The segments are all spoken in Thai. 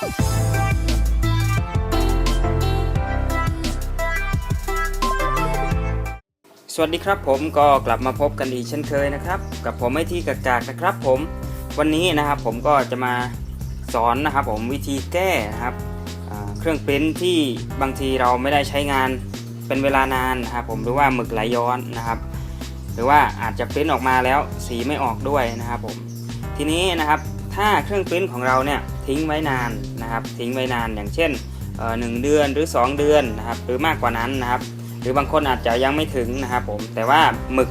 สวัสดีครับผมก็กลับมาพบกันอีกเช่นเคยนะครับ กับผมไอทีกากากนะครับผมวันนี้นะครับผมก็จะมาสอนนะครับผมวิธีแก้นะครับเครื่องปริ้นที่บางทีเราไม่ได้ใช้งานเป็นเวลานานนะครับผมหรือว่าหมึกไหลย้อนนะครับ หรือว่าอาจจะปริ้นออกมาแล้วสีไม่ออกด้วยนะครับผมทีนี้นะครับถ้าเครื่องปริ้นของเราเนี่ย ทิ้งไว้นานนะครับ ทิ้งไว้นานอย่างเช่นหนึ่งเดือนหรือ 2 เดือนนะครับ หรือมากกว่านั้นนะครับ หรือบางคนอาจจะยังไม่ถึงนะครับผมแต่ว่าหมึก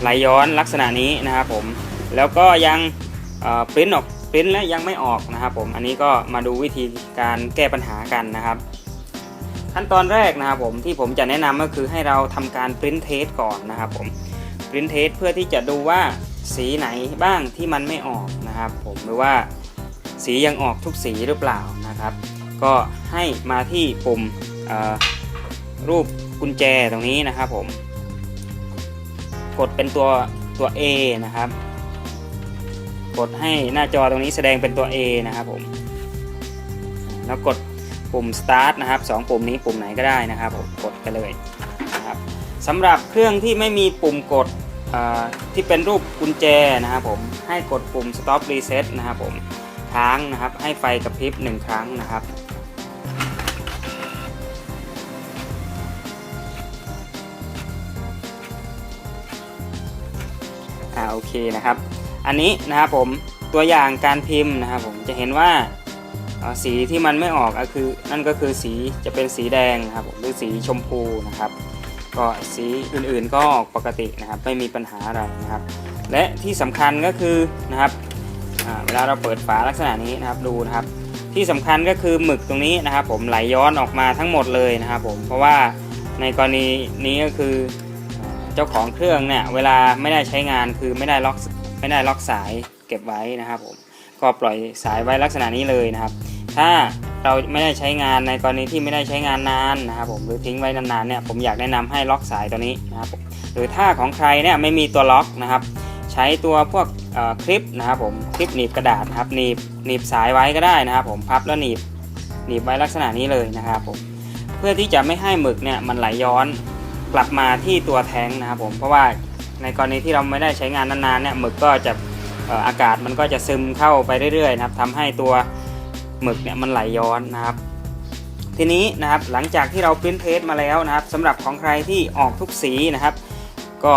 ไหลย้อนลักษณะนี้นะครับผมแล้วก็ยังปริ้นออกปริ้นและยังไม่ออกนะครับผมอันนี้ก็มาดูวิธีการแก้ปัญหากันนะครับ ขั้นตอนแรกนะครับผมที่ผมจะแนะนำก็คือให้เราทำการปริ้นเทสก่อนนะครับผมปริ้นเทสเพื่อที่จะดูว่าสีไหนบ้างที่มันไม่ออกนะครับผมหรือว่า สียังออกทุกสีหรือเปล่านะครับ ก็ให้มาที่ปุ่มรูปกุญแจตรงนี้นะครับผม กดเป็นตัวตัว A นะครับ กดให้หน้าจอตรงนี้แสดงเป็นตัว A นะครับผม แล้วกดปุ่ม start นะครับสองปุ่มนี้ปุ่มไหนก็ได้นะครับผม กดไปเลยนะครับสำหรับเครื่องที่ไม่มีปุ่มกดที่เป็นรูปกุญแจนะครับผม ให้กดปุ่ม stop reset นะครับผม ครั้งนะครับ ให้ไฟกระพริบหนึ่งครั้งนะครับ อ่าโอเคนะครับ อันนี้นะครับผมตัวอย่างการพิมพ์นะครับผมจะเห็นว่าสีที่มันไม่ออกก็คือนั่นก็คือสีจะเป็นสีแดงนะครับผมหรือสีชมพูนะครับ ก็สีอื่นๆก็ออกปกตินะครับ ไม่มีปัญหาอะไรนะครับ และที่สำคัญก็คือนะครับ เวลาเราเปิดฝาลักษณะนี้นะครับดูนะครับ ที่สำคัญก็คือหมึกตรงนี้นะครับ ผมไหลย้อนออกมาทั้งหมดเลยนะครับ ผมเพราะว่าในกรณีนี้ก็คือเจ้าของเครื่องเนี่ยเวลาไม่ได้ใช้งานคือไม่ได้ล็อกไม่ได้ล็อกสายเก็บไว้นะครับ ผมก็ปล่อยสายไว้ลักษณะนี้เลยนะครับ ถ้าเราไม่ได้ใช้งานในกรณีที่ไม่ได้ใช้งานนานนะครับ ผมหรือทิ้งไว้นานๆเนี่ยผมอยากแนะนำให้ล็อกสายตัวนี้นะครับหรือถ้าของใครเนี่ยไม่มีตัวล็อกนะครับ ใช้ตัวพวกคลิปนะครับผมคลิปหนีบกระดาษนะครับหนีบหนีบสายไว้ก็ได้นะครับ ผมพับแล้วหนีบหนีบไว้ลักษณะนี้เลยนะครับผมเพื่อที่จะไม่ให้หมึกเนี่ยมันไหลย้อนกลับมาที่ตัวแทงนะครับผมเพราะว่าในกรณีที่เราไม่ได้ใช้งานนานๆเนี่ยหมึกก็จะอากาศมันก็จะซึมเข้าไปเรื่อยๆนะครับทำให้ตัวหมึกเนี่ยมันไหลย้อนนะครับ ทีนี้นะครับหลังจากที่เราปริ้นเทสมาแล้วนะครับสำหรับของใครที่ออกทุกสีนะครับ ก็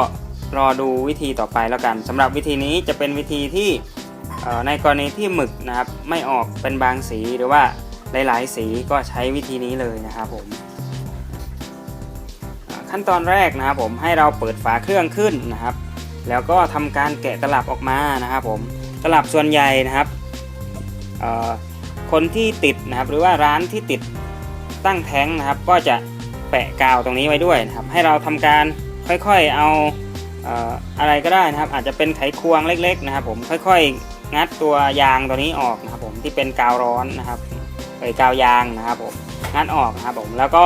รอดูวิธีต่อไปแล้วกันสำหรับวิธีนี้จะเป็นวิธีที่ในกรณีที่หมึกนะครับไม่ออกเป็นบางสีหรือว่าหลาย ๆ สีก็ใช้วิธีนี้เลยนะครับผมขั้นตอนแรกนะครับผมให้เราเปิดฝาเครื่องขึ้นนะครับ แล้วก็ทำการแกะตลับออกมานะครับผมตลับส่วนใหญ่นะครับคนที่ติดนะครับหรือว่าร้านที่ติดตั้งแท้งนะครับ ก็จะแปะกาวตรงนี้ไว้ด้วยนะครับ ให้เราทำการค่อยๆเอา อะไรก็ได้นะครับ อาจจะเป็นไขควงเล็ก ๆ นะครับ ผมค่อยๆ งัดตัวยางตัวนี้ออกนะครับ ผมที่เป็นกาวร้อนนะครับเอ้ยกาวยางนะครับผมงัดออกนะครับผมแล้วก็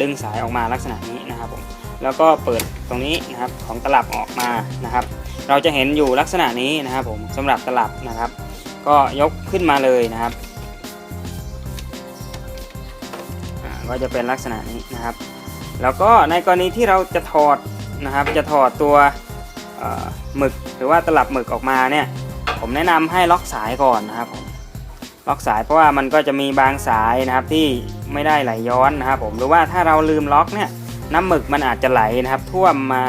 ดึงสายออกมาลักษณะนี้นะครับผมแล้วก็เปิดตรงนี้นะครับของตลับออกมานะครับ เราจะเห็นอยู่ลักษณะนี้นะครับผมสำหรับตลับนะครับ ก็ยกขึ้นมาเลยนะครับก็จะเป็นลักษณะนี้นะครับ แล้วก็ในกรณีที่เราจะถอด นะครับ จะถอดตัวหมึกหรือว่าตลับหมึกออกมาเนี่ยผมแนะนำให้ล็อกสายก่อนนะครับผมล็อกสายเพราะว่ามันก็จะมีบางสายนะครับที่ไม่ได้ไหลย้อนนะครับผมหรือว่าถ้าเราลืมล็อกเนี่ยน้ำหมึกมันอาจจะไหลนะครับ ท่วมมา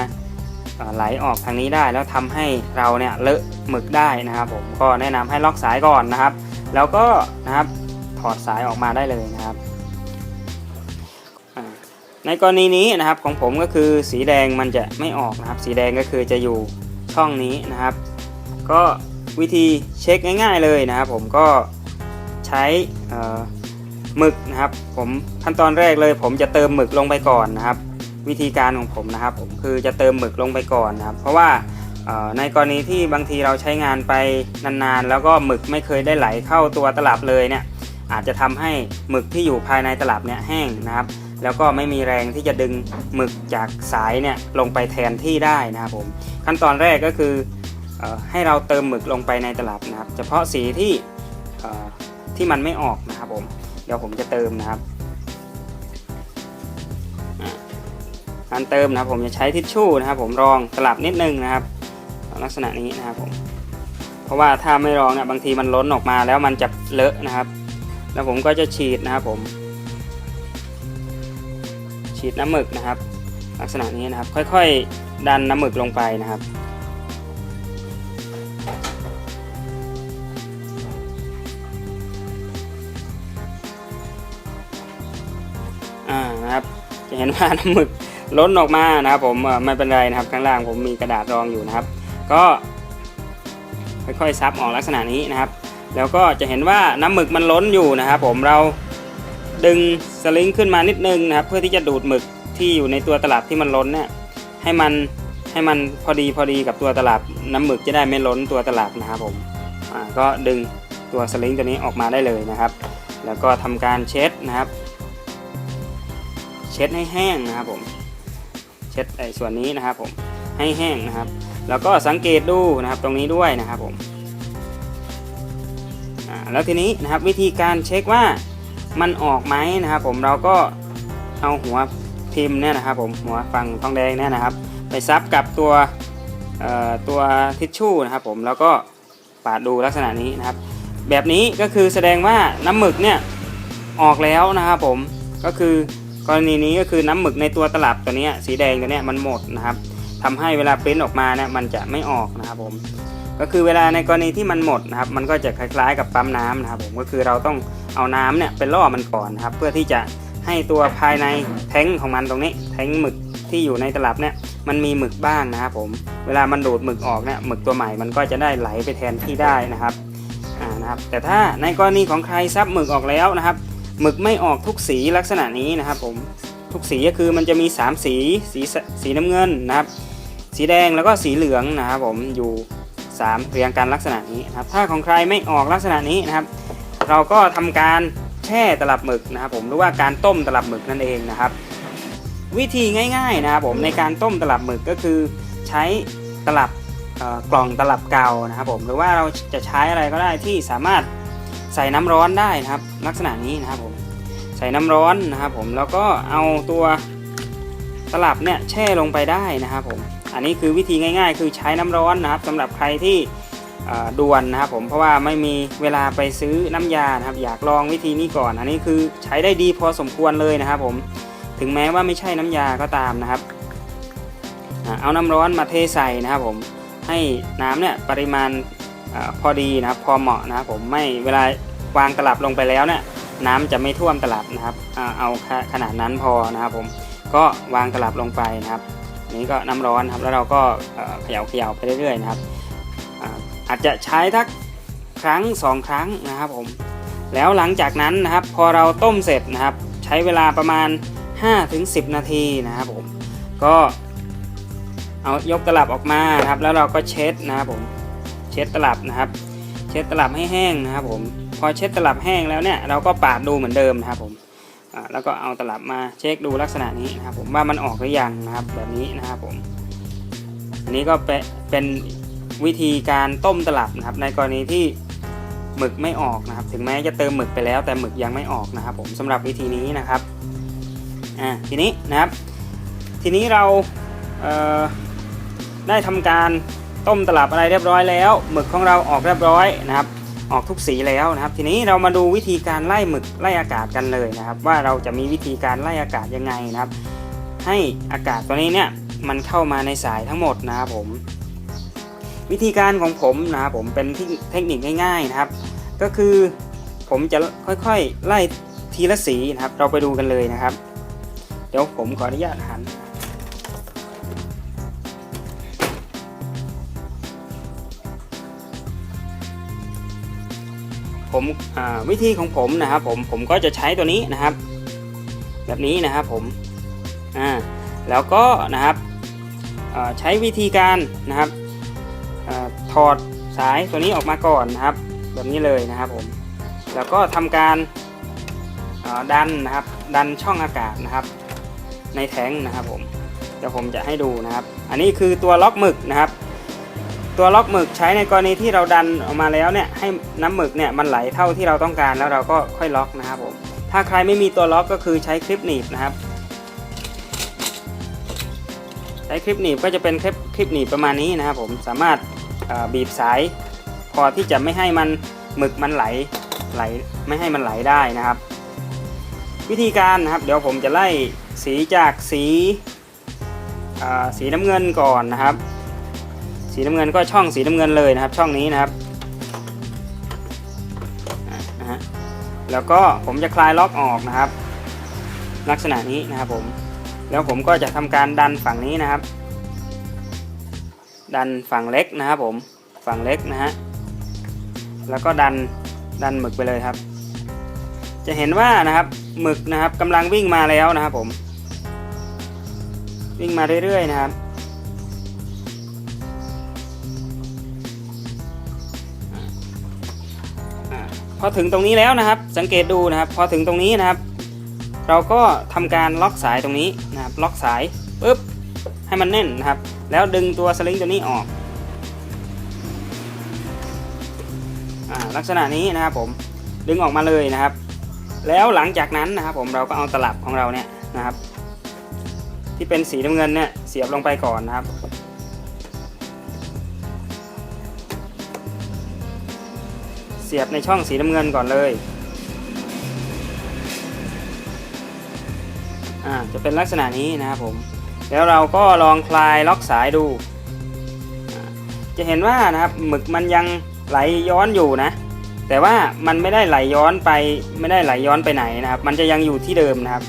ไหลออกทางนี้ได้ แล้วทำให้เราเนี่ยเลอะหมึกได้นะครับ ผมก็แนะนำให้ล็อกสายก่อนนะครับ แล้วก็นะครับถอดสายออกมาได้เลยนะครับ ในกรณีนี้นะครับของผมก็คือสีแดงมันจะไม่ออกนะครับ สีแดงก็คือจะอยู่ช่องนี้นะครับ ก็วิธีเช็คง่ายๆเลยนะครับ ผมก็ใช้หมึกนะครับ ผมขั้นตอนแรกเลย ผมจะเติมหมึกลงไปก่อนนะครับ วิธีการของผมนะครับ ผมคือจะเติมหมึกลงไปก่อนนะครับ เพราะว่าในกรณีที่บางทีเราใช้งานไปนานๆ แล้วก็หมึกไม่เคยได้ไหลเข้าตัวตลับเลยเนี่ยอาจจะทำให้หมึกที่อยู่ภายในตลับเนี่ยแห้งนะครับ แล้วก็ไม่มีแรงที่จะดึงหมึกจากสายเนี่ยลงไปแทนที่ได้นะครับผมขั้นตอนแรกก็คืออให้เราเติมหมึกลงไปในตลับนะครับ เฉพาะสีที่ที่มันไม่ออกนะครับผมเดี๋ยวผมจะเติมนะครับการเติมนะครับผมจะใช้ทิชชู่นะครับ ผมรองสลับนิดนึงนะครับ ลักษณะนี้นะครับผมเพราะว่าถ้าไม่รองเนี่ยบางทีมันล้นออกมาแล้วมันจะเลอะนะครับ แล้วผมก็จะฉีดนะครับผม ฉีดน้ำหมึกนะครับ ลักษณะนี้นะครับ ค่อยๆ ดันน้ำหมึกลงไปนะครับ อ่านะครับ จะเห็นว่าน้ำหมึกล้นออกมานะครับ ผมไม่เป็นไรนะครับข้างล่างผมมีกระดาษรองอยู่นะครับ ก็ค่อยๆซับออกลักษณะนี้นะครับ แล้วก็จะเห็นว่าน้ำหมึกมันล้นอยู่นะครับ ผมเรา ดึงสลิงขึ้นมานิดนึงนะครับ เพื่อที่จะดูดหมึกที่อยู่ในตัวตลับที่มันล้นเนี่ยให้มันให้มันพอดีพอดีกับตัวตลับน้ำหมึกจะได้ไม่ล้นตัวตลับนะครับผมก็ดึงตัวสลิงตัวนี้ออกมาได้เลยนะครับ แล้วก็ทำการเช็ดนะครับ เช็ดให้แห้งนะครับผมเช็ดไอ้ส่วนนี้นะครับผมให้แห้งนะครับ แล้วก็สังเกตดูนะครับตรงนี้ด้วยนะครับผมแล้วทีนี้นะครับวิธีการเช็คว่า มันออกไหมนะครับ ผมเราก็เอาหัวพิมพ์เนี่ยนะครับผมหัวฝั่งทองแดงเนี่ยนะครับ ไปซับกับตัวตัวทิชชู่นะครับผมแล้วก็ปาดดูลักษณะนี้นะครับ แบบนี้ก็คือแสดงว่าน้ำหมึกเนี่ยออกแล้วนะครับผมก็คือกรณีนี้ก็คือน้ำหมึกในตัวตลับตัวนี้สีแดงตัวนี้มันหมดนะครับทำให้เวลาปริ้นออกมาเนี่ยมันจะไม่ออกนะครับผม ก็คือเวลาในกรณีที่มันหมดนะครับ มันก็จะคล้ายๆกับปั๊มน้ำนะครับ ผมก็คือเราต้องเอาน้ำเนี่ยไปล่อมันก่อนนะครับ เพื่อที่จะให้ตัวภายในแท้งของมันตรงนี้ แท้งหมึกที่อยู่ในตลับเนี่ยมันมีหมึกบ้างนะครับผมเวลามันดูดหมึกออกเนี่ยหมึกตัวใหม่มันก็จะได้ไหลไปแทนที่ได้นะครับอ่านะครับ แต่ถ้าในกรณีของใครซับหมึกออกแล้วนะครับหมึกไม่ออกทุกสีลักษณะนี้นะครับ ผมทุกสีก็คือมันจะมี 3 สีสีสสีน้ำเงินนะครับ สีแดงแล้วก็สีเหลืองนะครับผมอยู่ 3 เรียงกันลักษณะนี้นะครับ ถ้าของใครไม่ออกลักษณะนี้นะครับ เราก็ทำการแช่ตลับหมึกนะครับ ผมหรือว่าการต้มตลับหมึกนั่นเองนะครับ วิธีง่ายๆนะครับผมในการต้มตลับหมึกก็คือใช้ตลับเอ่อกล่องตลับเก่านะครับผมหรือว่าเราจะใช้อะไรก็ได้ที่สามารถใส่น้ำร้อนได้นะครับ ลักษณะนี้นะครับผมใส่น้ำร้อนนะครับผมแล้วก็เอาตัวตลับเนี่ยแช่ลงไปได้นะครับผม อันนี้คือวิธีง่าย ๆ คือใช้น้ำร้อนนะครับสำหรับใครที่ด่วนนะครับผมเพราะว่าไม่มีเวลาไปซื้อน้ำยานะครับ อยากลองวิธีนี้ก่อน อันนี้คือใช้ได้ดีพอสมควรเลยนะครับ ผมถึงแม้ว่าไม่ใช่น้ำยาก็ตามนะครับ เอาน้ำร้อนมาเทใส่นะครับ ผมให้น้ำเนี่ยปริมาณอพอดีนะครับ พอเหมาะนะครับผมไม่เวลาวางตลับลงไปแล้วเนี่ยน้ำจะไม่ท่วมตลับนะครับ เอาขนาดนั้นพอนะครับผมก็วางตลับลงไปนะครับ นี้ก็น้ำร้อนครับแล้วเราก็เขย่าเขย่าไปเรื่อยๆนะครับอาจจะใช้ทักครั้งสองครั้งนะครับผมแล้วหลังจากนั้นนะครับพอเราต้มเสร็จนะครับ ใช้เวลาประมาณ 5-10 นาทีนะครับผมก็เอายกตลับออกมาครับ แล้วเราก็เช็ดนะครับผมเช็ดตลับนะครับ เช็ดตลับให้แห้งนะครับผมพอเช็ดตลับแห้งแล้วเนี่ยเราก็ปาดดูเหมือนเดิมนะครับผม แล้วก็เอาตลับมาเช็คดูลักษณะนี้นะครับผมว่ามันออกหรือยังนะครับแบบนี้นะครับผมอันนี้ก็เป็นวิธีการต้มตลับนะครับในกรณีที่หมึกไม่ออกนะครับ ถึงแม้จะเติมหมึกไปแล้ว แต่หมึกยังไม่ออกนะครับ ผมสำหรับวิธีนี้นะครับอ่าทีนี้นะครับ ทีนี้เราเได้ทำการต้มตลับอะไรเรียบร้อยแล้ว หมึกของเราออกเรียบร้อยนะครับ ออกทุกสีแล้วนะครับ ทีนี้เรามาดูวิธีการไล่หมึกไล่อากาศกันเลยนะครับ ว่าเราจะมีวิธีการไล่อากาศยังไงนะครับ ให้อากาศตัวนี้เนี่ยมันเข้ามาในสายทั้งหมดนะครับผม วิธีการของผมนะครับผมเป็นเทคนิคง่ายๆนะครับ ก็คือผมจะค่อยๆไล่ทีละสีนะครับ เราไปดูกันเลยนะครับ เดี๋ยวผมขออนุญาตหัน ผมวิธีของผมนะครับผมผมก็จะใช้ตัวนี้นะครับ แบบนี้นะครับผมอ่าแล้วก็นะครับใช้วิธีการนะครับอถอดสายตัวนี้ออกมาก่อนนะครับ แบบนี้เลยนะครับผมแล้วก็ทำการดันนะครับดันช่องอากาศนะครับ ในแท้งนะครับผมเดี๋ยวผมจะให้ดูนะครับ อันนี้คือตัวล็อกหมึกนะครับ ตัวล็อกหมึกใช้ในกรณีที่เราดันออกมาแล้วเนี่ยให้น้ำหมึกเนี่ยมันไหลเท่าที่เราต้องการแล้วเราก็ค่อยล็อกนะครับผมถ้าใครไม่มีตัวล็อกก็คือใช้คลิปหนีบนะครับ ใช้คลิปหนีบก็จะเป็นคลิปคลิปหนีบประมาณนี้นะครับผมสามารถบีบสายพอที่จะไม่ให้มันหมึกมันไหลไหลไม่ให้มันไหลได้นะครับ วิธีการนะครับ เดี๋ยวผมจะไล่สีจากสีสีน้ำเงินก่อนนะครับ สีน้ำเงินก็ช่องสีน้ำเงินเลยนะครับ ช่องนี้นะครับนะฮะแล้วก็ผมจะคลายล็อกออกนะครับ ลักษณะนี้นะครับผมแล้วผมก็จะทำการดันฝั่งนี้นะครับ ดันฝั่งเล็กนะครับผมฝั่งเล็กนะฮะแล้วก็ดันดันหมึกไปเลยครับ จะเห็นว่านะครับหมึกนะครับกำลังวิ่งมาแล้วนะครับผม วิ่งมาเรื่อยๆนะครับ อ่าพอถึงตรงนี้แล้วนะครับ สังเกตดูนะครับ พอถึงตรงนี้นะครับ เราก็ทำการล็อกสายตรงนี้นะครับ ล็อกสายปุ๊บให้มันแน่นนะครับ แล้วดึงตัวสลิงตัวนี้ออกอลักษณะนี้นะครับผมดึงออกมาเลยนะครับ แล้วหลังจากนั้นนะครับ ผมเราก็เอาตลับของเราเนี่ยนะครับ ที่เป็นสีน้ำเงินเนี่ยเสียบลงไปก่อนนะครับ สียบในช่องสีน้ำเงินก่อนเลยอ่าจะเป็นลักษณะนี้นะครับผม แล้วเราก็ลองคลายล็อกสายดู จะเห็นว่านะครับหมึกมันยังไหลย้อนอยู่นะ แต่ว่ามันไม่ได้ไหลย้อนไปไม่ได้ไหลย้อนไปไหนนะครับ มันจะยังอยู่ที่เดิมนะครับ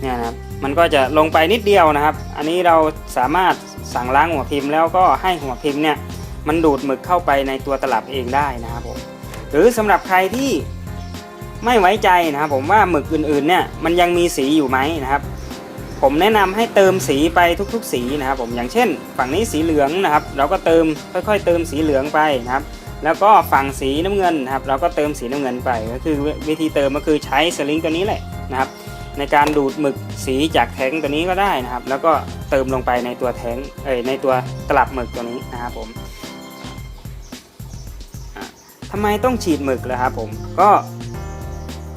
เนี่ยนะครับมันก็จะลงไปนิดเดียวนะครับ อันนี้เราสามารถสั่งล้างหัวพิมพ์แล้วก็ให้หัวพิมพ์เนี่ยมันดูดหมึกเข้าไปในตัวตลับเองได้นะครับผม หรือสำหรับใครที่ไม่ไว้ใจนะครับผมว่าหมึกอื่นๆเนี่ยมันยังมีสีอยู่ไหมนะครับ ผมแนะนำให้เติมสีไปทุกๆ สีนะครับ ผมอย่างเช่น ฝั่งนี้สีเหลืองนะครับ เราก็เติมค่อยๆ เติมสีเหลืองไปนะครับ แล้วก็ฝั่งสีน้ำเงินนะครับ เราก็เติมสีน้ำเงินไปก็คือวิธีเติมก็คือใช้สลิงตัวนี้แหละนะครับในการดูดหมึกสีจากแท้งตัวนี้ก็ได้นะครับ แล้วก็เติมลงไปในตัวแท้งเอ้ยในตัวตลับหมึกตัวนี้นะครับผม ทำไมต้องฉีดหมึกล่ะครับผมก็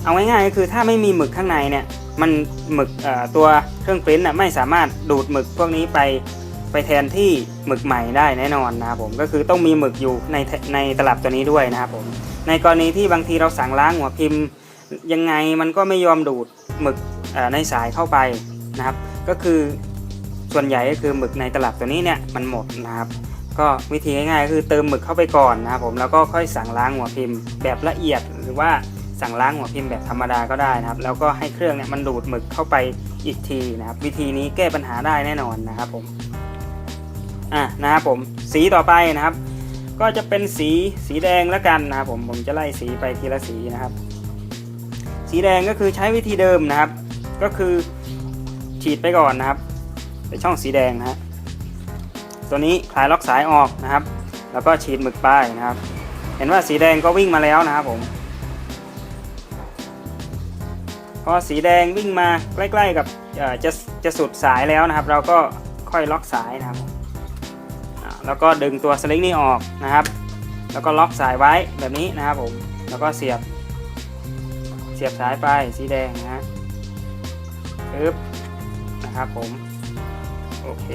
เอาง่ายๆก็คือถ้าไม่มีหมึกข้างในเนี่ยมันหมึกตัวเครื่องปริ้นท์น่ะไม่สามารถดูดหมึกพวกนี้ไปไปแทนที่หมึกใหม่ได้แน่นอนนะครับผมก็คือต้องมีหมึกอยู่ในในตลับตัวนี้ด้วยนะครับผมในกรณีที่บางทีเราสั่งล้างหัวพิมพ์ยังไงมันก็ไม่ยอมดูดหมึกในสายเข้าไปนะครับ ก็คือส่วนใหญ่ก็คือหมึกในตลับตัวนี้เนี่ยมันหมดนะครับ ก็วิธีง่ายๆคือเติมหมึกเข้าไปก่อนนะครับผมแล้วก็ค่อยสั่งล้างหัวพิมพ์แบบละเอียดหรือว่าสั่งล้างหัวพิมพ์แบบธรรมดาก็ได้นะครับ แล้วก็ให้เครื่องเนี่ยมันดูดหมึกเข้าไปอีกทีนะครับ วิธีนี้แก้ปัญหาได้แน่นอนนะครับผมอะนะครับผมสีต่อไปนะครับ ก็จะเป็นสีสีแดงแล้วกันนะครับผมผมจะไล่สีไปทีละสีนะครับ สีแดงก็คือใช้วิธีเดิมนะครับ ก็คือฉีดไปก่อนนะครับ ไปช่องสีแดงนะฮะ ตัวนี้คลายล็อกสายออกนะครับ แล้วก็ฉีดหมึกไปนะครับ เห็นว่าสีแดงก็วิ่งมาแล้วนะครับผมพอสีแดงวิ่งมาใกล้ ๆ กับจะจะสุดสายแล้วนะครับ เราก็ค่อยล็อกสายนะครับ แล้วก็ดึงตัวสลิงนี้ออกนะครับ แล้วก็ล็อกสายไว้แบบนี้นะครับผมแล้วก็เสียบเสียบสายไปสีแดงนะฮะปึ๊บนะครับผม โอเค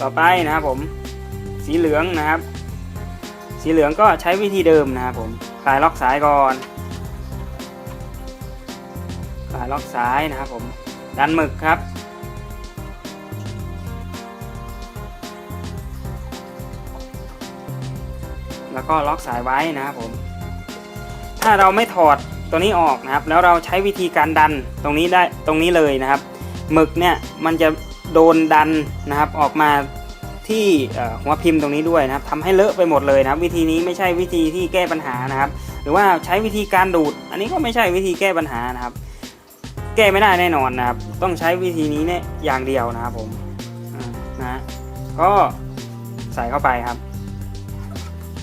ต่อไปนะครับผมสีเหลืองนะครับ สีเหลืองก็ใช้วิธีเดิมนะครับผมคลายล็อกสายก่อนคลายล็อกสายนะครับผมดันหมึกครับ แล้วก็ล็อกสายไว้นะครับผม ถ้าเราไม่ถอดตัวนี้ออกนะครับ แล้วเราใช้วิธีการดันตรงนี้ได้ตรงนี้เลยนะครับหมึกเนี่ยมันจะ โดนดันนะครับออกมาที่หัวพิมพ์ตรงนี้ด้วยนะครับทำให้เลอะไปหมดเลยนะครับวิธีนี้ไม่ใช่วิธีที่แก้ปัญหานะครับ หรือว่าใช้วิธีการดูด อันนี้ก็ไม่ใช่วิธีแก้ปัญหานะครับ แก้ไม่ได้แน่นอนนะครับ ต้องใช้วิธีนี้เนี่ยอย่างเดียวนะครับผมนะก็ใส่เข้าไปครับ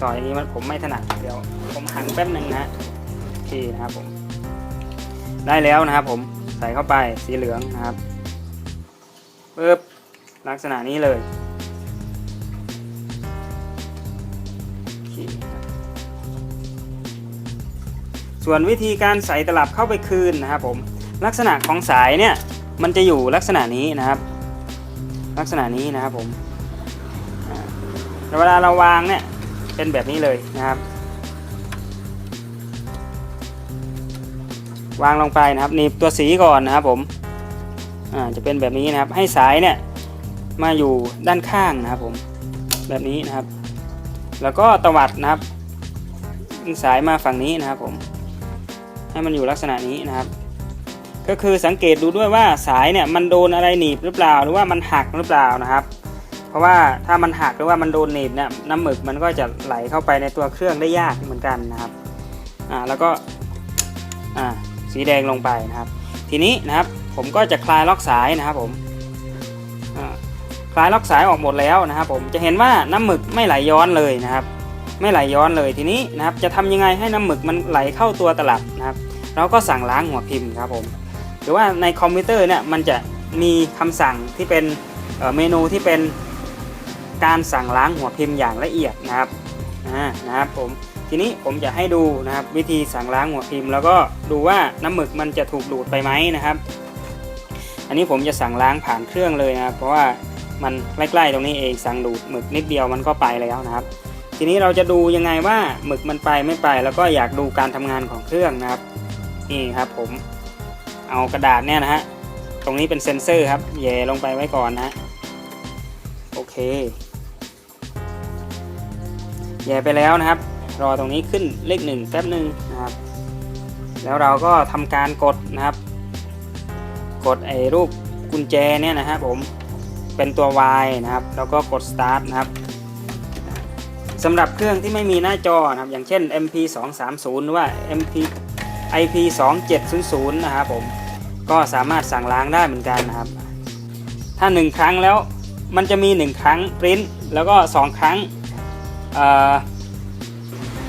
ต่ออย่างนี้มันผมไม่ถนัดเดี๋ยวผมหันแป๊บหนึ่งนะฮะโอเคนะครับผม ได้แล้วนะครับผมใส่เข้าไปสีเหลืองนะครับ ปึ๊บลักษณะนี้เลยส่วนวิธีการใส่ตลับเข้าไปคืนนะครับผมลักษณะของสายเนี่ยมันจะอยู่ลักษณะนี้นะครับ ลักษณะนี้นะครับผมเวลาเราวางเนี่ยเป็นแบบนี้เลยนะครับ วางลงไปนะครับนีบตัวสีก่อนนะครับผม อ่าจะเป็นแบบนี้นะครับ ให้สายเนี่ยมาอยู่ด้านข้างนะครับผมแบบนี้นะครับ แล้วก็ตวัดนะครับ สายมาฝั่งนี้นะครับผม ให้มันอยู่ลักษณะนี้นะครับ ก็คือสังเกตดูด้วยว่าสายเนี่ยมันโดนอะไรหนีบหรือเปล่า หรือว่ามันหักหรือเปล่านะครับ เพราะว่าถ้ามันหักหรือว่ามันโดนหนีบเนี่ยน้ำหมึกมันก็จะไหลเข้าไปในตัวเครื่องได้ยากเหมือนกันนะครับอ่าแล้วก็อ่าสีแดงลงไปนะครับ ทีนี้นะครับ ผมก็จะคลายล็อกสายนะครับผมคลายล็อกสายออกหมดแล้วนะครับ ผมจะเห็นว่าน้ำหมึกไม่ไหลย้อนเลยนะครับ ไม่ไหลย้อนเลยทีนี้นะครับ จะทำยังไงให้น้ำหมึกมันไหลเข้าตัวตลับนะครับ เราก็สั่งล้างหัวพิมพ์ครับผมหรือว่าในคอมพิวเตอร์เนี่ยมันจะมีคำสั่งที่เป็นเเมนูที่เป็นการสั่งล้างหัวพิมพ์อย่างละเอียดนะครับนะครับผมทีนี้ผมจะให้ดูนะครับวิธีสั่งล้างหัวพิมพ์ แล้วก็ดูว่าน้ำหมึกมันจะถูกดูดไปไหมนะครับ อันนี้ผมจะสั่งล้างผ่านเครื่องเลยนะครับเพราะว่ามันใกล้ๆตรงนี้เองสั่งดูดหมึกนิดเดียวมันก็ไปแล้วนะครับ ทีนี้เราจะดูยังไงว่าหมึกมันไปไม่ไป แล้วก็อยากดูการทำงานของเครื่องนะครับนี่ครับผมเอากระดาษเนี่ยนะฮะตรงนี้เป็นเซ็นเซอร์ครับแย่ลงไปไว้ก่อนนะโอเคแย่ไปแล้วนะครับ รอตรงนี้ขึ้นเลขหนึ่งแป๊บหนึ่งนะครับ แล้วเราก็ทำการกดนะครับ กดไอ้รูปกุญแจเนี่ยนะฮะผมเป็นตัว Y นะครับ แล้วก็กด start นะครับสำหรับเครื่องที่ไม่มีหน้าจอนะครับ อย่างเช่น MP 2 3 0 หรือว่า MP IP 2 7 0 0 นะครับผมก็สามารถสั่งล้างได้เหมือนกันนะครับ ถ้า 1 ครั้งแล้วมันจะมี 1 ครั้งปริ้นแล้วก็ 2 ครั้ง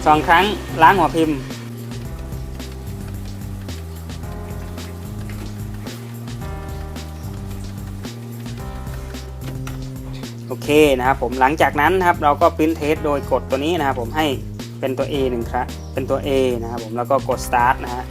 สองครั้งล้างหัวพิมพ์ โอเคนะครับผมหลังจากนั้นนะครับเราก็ปริ้นเทสโดยกดตัวนี้นะครับผมให้เป็นตัว A หนึ่งครับเป็นตัว A นะครับผมแล้วก็กด start นะฮะ